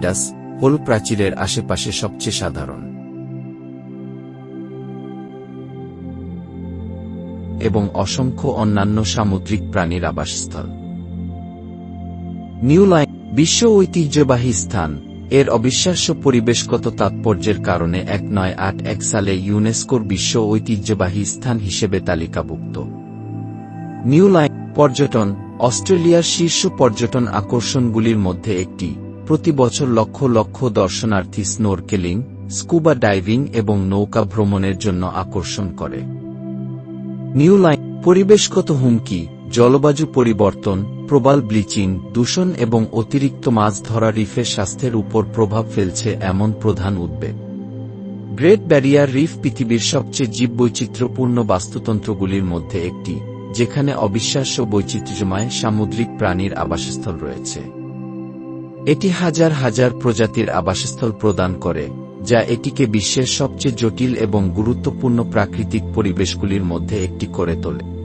সাইডাস whole প্রাচীরের আশেপাশে সবচেয়ে সাধারণ। এবং অসংখ্য অন্যান্য সামুদ্রিক প্রাণীর আবাসস্থল। নিউ লাইন বিশ্ব ঐতিহ্যবাহী স্থান। এর অবিশ্বাস্য পরিবেশগত তাৎপর্যের কারণে এক নয় আট এক সালে ইউনেস্কোর বিশ্ব ঐতিহ্যবাহী স্থান হিসেবে তালিকাভুক্ত। নিউ লাইন পর্যটন, অস্ট্রেলিয়ার শীর্ষ পর্যটন আকর্ষণগুলির মধ্যে একটি। প্রতি বছর লক্ষ লক্ষ দর্শনার্থী স্নোরকেলিং, স্কুবা ডাইভিং এবং নৌকা ভ্রমণের জন্য আকর্ষণ করে। নিউ লাইন, পরিবেশগত হুমকি, জলবায়ু পরিবর্তন, প্রবাল ব্লিচিং, দূষণ এবং অতিরিক্ত মাছ ধরা রিফের স্বাস্থ্যের উপর প্রভাব ফেলছে এমন প্রধান উদ্বেগ। গ্রেট ব্যারিয়ার রিফ পৃথিবীর সবচেয়ে জীববৈচিত্র্যপূর্ণ বাস্তুতন্ত্রগুলির মধ্যে একটি, যেখানে অবিশ্বাস্য বৈচিত্র্যময় সামুদ্রিক প্রাণীর আবাসস্থল রয়েছে। এটি হাজার হাজার প্রজাতির আবাসস্থল প্রদান করে, যা এটিকে বিশ্বের সবচেয়ে জটিল এবং গুরুত্বপূর্ণ প্রাকৃতিক পরিবেশগুলির মধ্যে একটি করে তোলে।